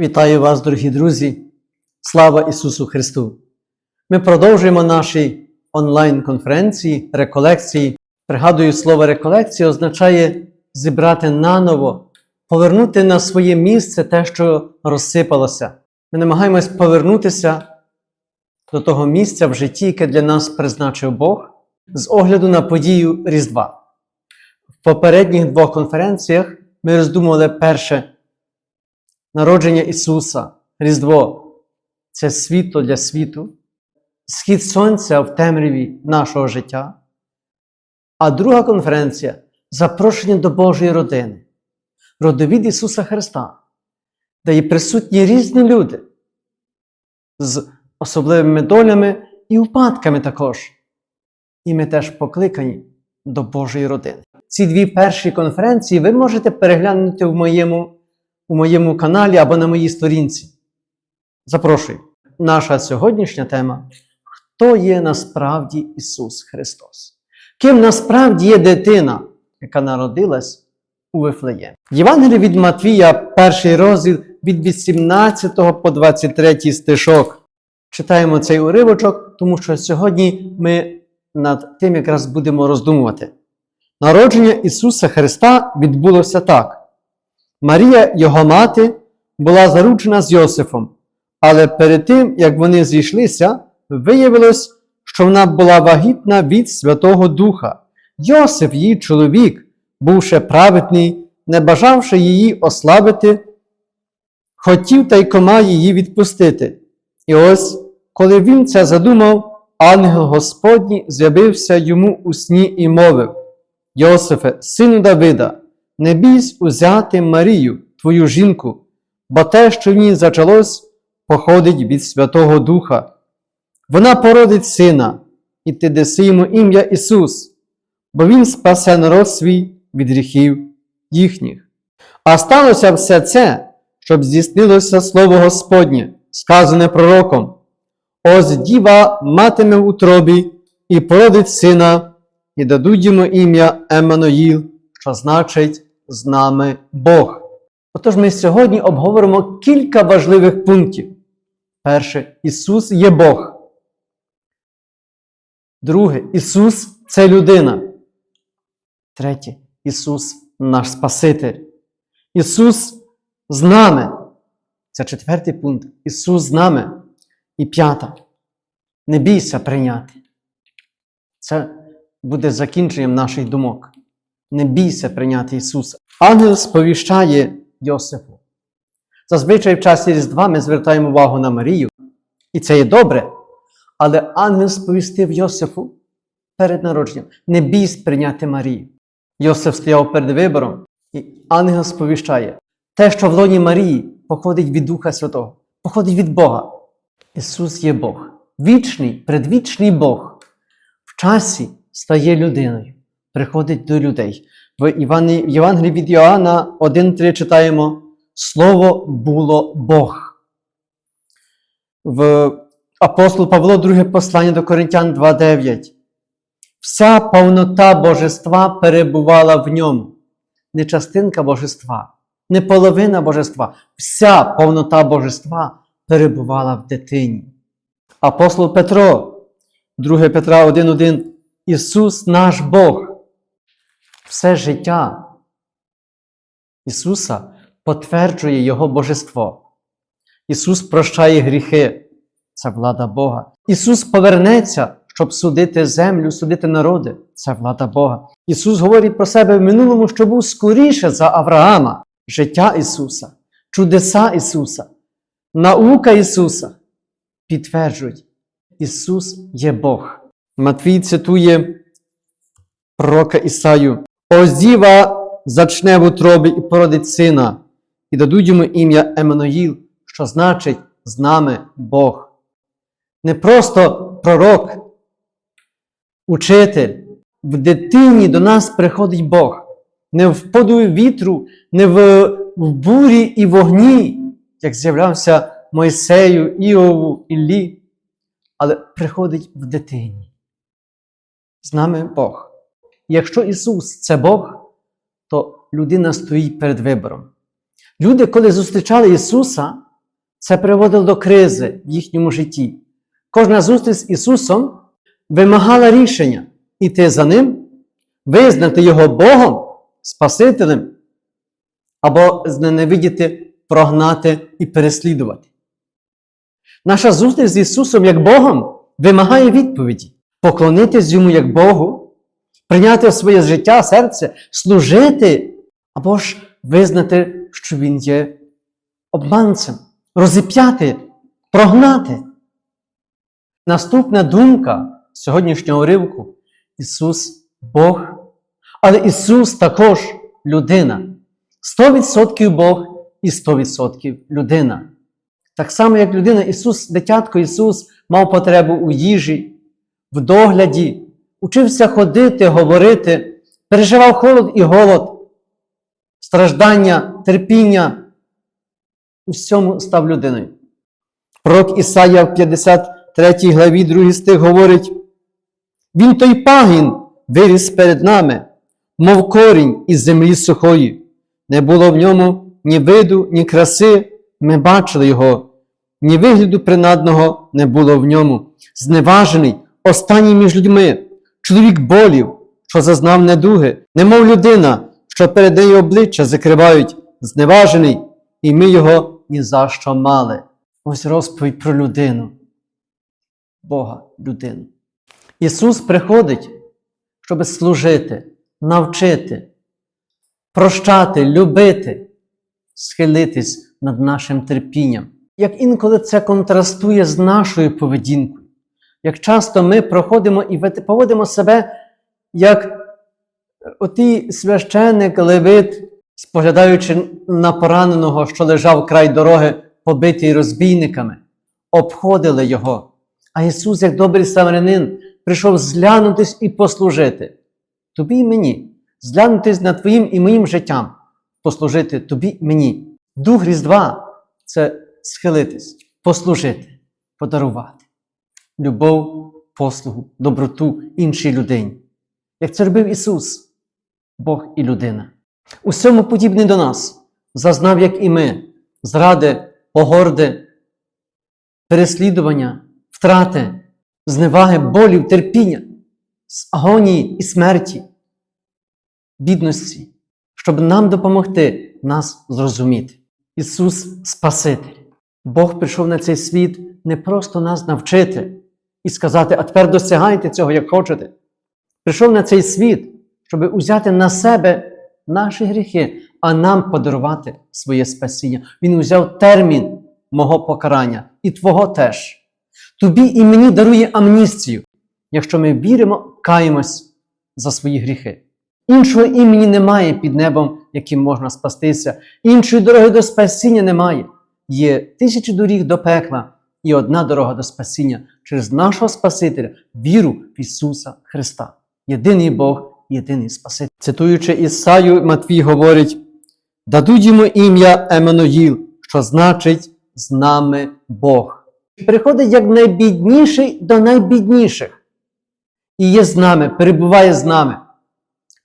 Вітаю вас, дорогі друзі! Слава Ісусу Христу! Ми продовжуємо наші онлайн-конференції, реколекції. Пригадую, слово реколекція означає зібрати наново, повернути на своє місце те, що розсипалося. Ми намагаємось повернутися до того місця в житті, яке для нас призначив Бог, з огляду на подію Різдва. В попередніх двох конференціях ми роздумували перше народження Ісуса, Різдво це світло для світу, схід сонця в темряві нашого життя. А друга конференція запрошення до Божої родини, родовід Ісуса Христа, де є присутні різні люди з особливими долями і випадками також. І ми теж покликані до Божої родини. Ці дві перші конференції ви можете переглянути в моєму у моєму каналі або на моїй сторінці. Запрошую. Наша сьогоднішня тема Хто є насправді Ісус Христос? Ким насправді є дитина, яка народилась у Вифлеємі? Євангеліє від Матвія, перший розділ від 18 по 23 стишок. Читаємо цей уривочок, тому що сьогодні ми над тим якраз будемо роздумувати. Народження Ісуса Христа відбулося так. Марія, його мати, була заручена з Йосифом, але перед тим, як вони зійшлися, виявилось, що вона була вагітна від Святого Духа. Йосиф, її чоловік, бувши праведний, не бажавши її ослабити, хотів тайкома її відпустити. І ось, коли він це задумав, ангел Господній з'явився йому у сні і мовив: Йосифе, сину Давида, не бійсь узяти Марію, твою жінку, бо те, що в ній зачалось, походить від Святого Духа. Вона породить сина, і ти даси йому ім'я Ісус, бо Він спасе народ свій від гріхів їхніх. А сталося все це, щоб здійснилося Слово Господнє, сказане пророком. Ось діва матиме в утробі і породить сина, і дадуть йому ім'я Еммануїл, що значить з нами Бог. Отож, ми сьогодні обговоримо кілька важливих пунктів. Перше, Ісус є Бог. Друге, Ісус це людина. Третє, Ісус наш Спаситель. Ісус з нами. Це четвертий пункт. Ісус з нами. І п'ята. Не бійся прийняти. Це буде закінченням наших думок. Не бійся прийняти Ісуса. Ангел сповіщає Йосифу. Зазвичай в часі Різдва ми звертаємо увагу на Марію, і це є добре. Але ангел сповістив Йосифу перед народженням: не бійсь прийняти Марію. Йосиф стояв перед вибором, і ангел сповіщає: те, що в лоні Марії походить від Духа Святого, походить від Бога. Ісус є Бог, вічний, предвічний Бог. В часі стає людиною, приходить до людей. В Євангелії від Йоанна 1.3 читаємо: Слово було Бог. В апостол Павло, друге послання до Коринтян 2.9. Вся повнота божества перебувала в ньому. Не частинка божества, не половина божества. Вся повнота божества перебувала в дитині. Апостол Петро, 2 Петра 1.1. Ісус наш Бог. Все життя Ісуса потверджує Його божество. Ісус прощає гріхи. Це влада Бога. Ісус повернеться, щоб судити землю, судити народи. Це влада Бога. Ісус говорить про себе в минулому, що був скоріше за Авраама, життя Ісуса, чудеса Ісуса, наука Ісуса підтверджують, Ісус є Бог. Матвій цитує пророка Ісаю. Ось зачне в утробі і породить сина, і дадуть йому ім'я Еммануїл, що значить з нами Бог. Не просто пророк, учитель. В дитині до нас приходить Бог. Не в подуї вітру, не в, в бурі і вогні, як з'являвся Мойсею, Іову, Іллі, але приходить в дитині. З нами Бог. Якщо Ісус це Бог, то людина стоїть перед вибором. Люди, коли зустрічали Ісуса, Це приводило до кризи в їхньому житті. Кожна зустріч з Ісусом вимагала рішення іти за Ним, визнати Його Богом, Спасителем, або зненавидіти, прогнати і переслідувати. Наша зустріч з Ісусом як Богом вимагає відповіді, поклонитись Йому як Богу, прийняти в своє життя, серце, служити, або ж визнати, що Він є обманцем, розіп'яти, прогнати. Наступна думка сьогоднішнього уривку Ісус Бог, але Ісус також людина. 100% Бог і 100% людина. Так само, як людина, Ісус, дитятко Ісус, мав потребу у їжі, в догляді, учився ходити, говорити, переживав холод і голод, страждання, терпіння. У всьому став людиною. Пророк Ісая в 53 главі 2 стих говорить: Він той пагін виріс перед нами, мов корінь із землі сухої. Не було в ньому ні виду, ні краси, ми бачили його, ні вигляду принадного не було в ньому. Зневажений, останній між людьми, чоловік болів, що зазнав недуги, немов людина, що перед нею обличчя закривають, зневажений, і ми його ні за що мали. Ось розповідь про людину. Бога, людину. Ісус приходить, щоб служити, навчити, прощати, любити, схилитись над нашим терпінням. Як інколи це контрастує з нашою поведінкою, як часто ми проходимо і поводимо себе як отий священник левит, споглядаючи на пораненого, що лежав край дороги, побитий розбійниками, обходили його. А Ісус, як добрий самарянин, прийшов зглянутись і послужити. Тобі і мені, зглянутись над твоїм і моїм життям, послужити тобі і мені. Дух Різдва це схилитись, послужити, подарувати любов, послугу, доброту іншій людині. Як це робив Ісус, Бог і людина. У всьому подібний до нас, зазнав, як і ми, зради, погорди, переслідування, втрати, зневаги, болів, терпіння, агонії і смерті, бідності, щоб нам допомогти нас зрозуміти. Ісус Спаситель. Бог прийшов на цей світ не просто нас навчити і сказати, а тепер досягайте цього, як хочете. Прийшов на цей світ, щоб узяти на себе наші гріхи, а нам подарувати своє спасіння. Він узяв термін мого покарання і твого теж. Тобі і мені дарує амністію, якщо ми віримо, каємось за свої гріхи. Іншого імені немає під небом, яким можна спастися, іншої дороги до спасіння немає. Є тисячі доріг до пекла і одна дорога до спасіння через нашого Спасителя, віру в Ісуса Христа. Єдиний Бог, єдиний Спаситель. Цитуючи Ісаю, Матвій говорить: дадуть йому ім'я Еммануїл, що значить з нами Бог. Приходить як найбідніший до найбідніших. І є з нами, перебуває з нами.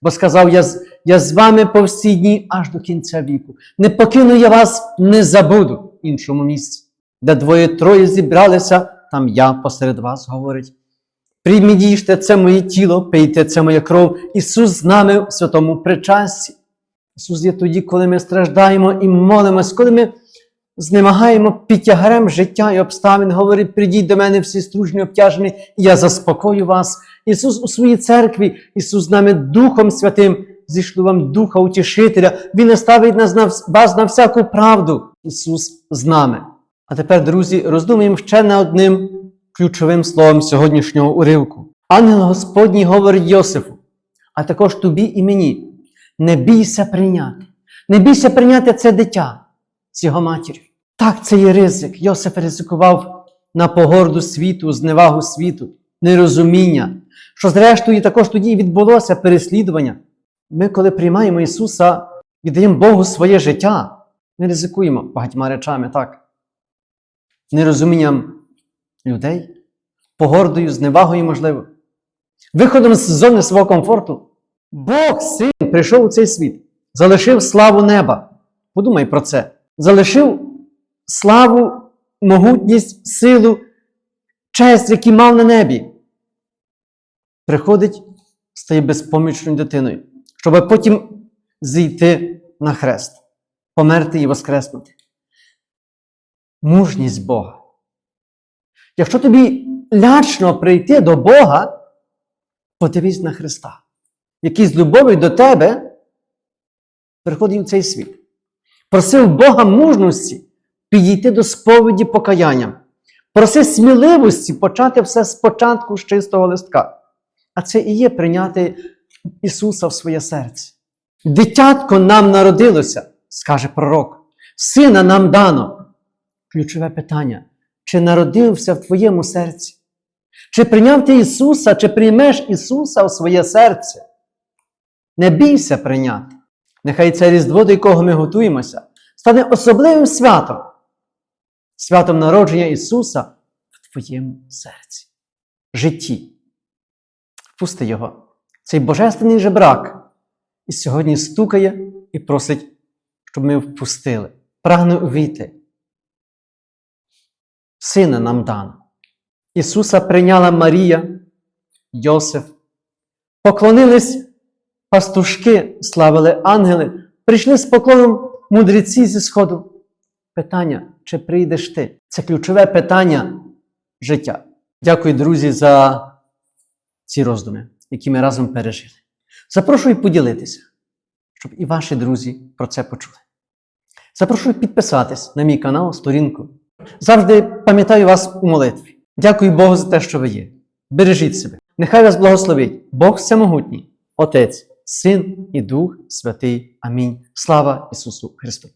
Бо сказав, я, я з вами по всі дні аж до кінця віку. Не покину я вас, не забуду в іншому місці. Де двоє-троє зібралися, там я посеред вас говорить. Прийміть їжте, це моє тіло, пийте, це моя кров. Ісус з нами в святому причасті. Ісус є тоді, коли ми страждаємо і молимось, коли ми знемагаємо під тягарем життя і обставин, говорить, прийдіть до мене всі стружні обтяжені, і я заспокою вас. Ісус у своїй церкві, Ісус з нами Духом Святим, зійшло вам Духа Утішителя. Він наставить нас на вас на всяку правду. Ісус з нами. А тепер, друзі, роздумуємо ще над одним ключовим словом сьогоднішнього уривку. Ангел Господній говорить Йосифу, а також тобі і мені. Не бійся прийняти. Не бійся прийняти це дитя з його матір'ю. Так, це є ризик. Йосиф ризикував на погорду світу, зневагу світу, нерозуміння, що зрештою також тоді і відбулося переслідування. Ми, коли приймаємо Ісуса, віддаємо Богу своє життя, ми ризикуємо багатьма речами, так. Нерозумінням людей, погордою, зневагою, можливо, виходом з зони свого комфорту. Бог, син, прийшов у цей світ, залишив славу неба. Подумай про це. Залишив славу могутність, силу, честь, які мав на небі. Приходить, стає безпомічною дитиною, щоб потім зійти на хрест, померти і воскреснути. Мужність Бога. Якщо тобі лячно прийти до Бога, подивись на Христа, який з любов'ю до тебе приходив в цей світ. Просив Бога мужності підійти до сповіді покаяння. Просив сміливості почати все спочатку з чистого листка. А це і є прийняти Ісуса в своє серце. Дитятко нам народилося, скаже пророк, сина нам дано. Ключове питання: чи народився в твоєму серці? Чи прийняв ти Ісуса, чи приймеш Ісуса в своє серце? Не бійся прийняти. Нехай це Різдво, до якого ми готуємося, стане особливим святом, святом народження Ісуса в твоєму серці, житті. Впусти Його, цей божественний жебрак, і сьогодні стукає і просить, щоб ми впустили, прагне увійти. Сина нам дано. Ісуса прийняла Марія, Йосиф. Поклонились пастушки, славили ангели, прийшли з поклоном мудреці зі Сходу. Питання, чи прийдеш ти? Це ключове питання життя. Дякую, друзі, за ці роздуми, які ми разом пережили. Запрошую поділитися, щоб і ваші друзі про це почули. Запрошую підписатись на мій канал, сторінку. Завжди пам'ятаю вас у молитві. Дякую Богу за те, що ви є. Бережіть себе. Нехай вас благословить Бог Всемогутній, Отець, Син і Дух Святий. Амінь. Слава Ісусу Христу!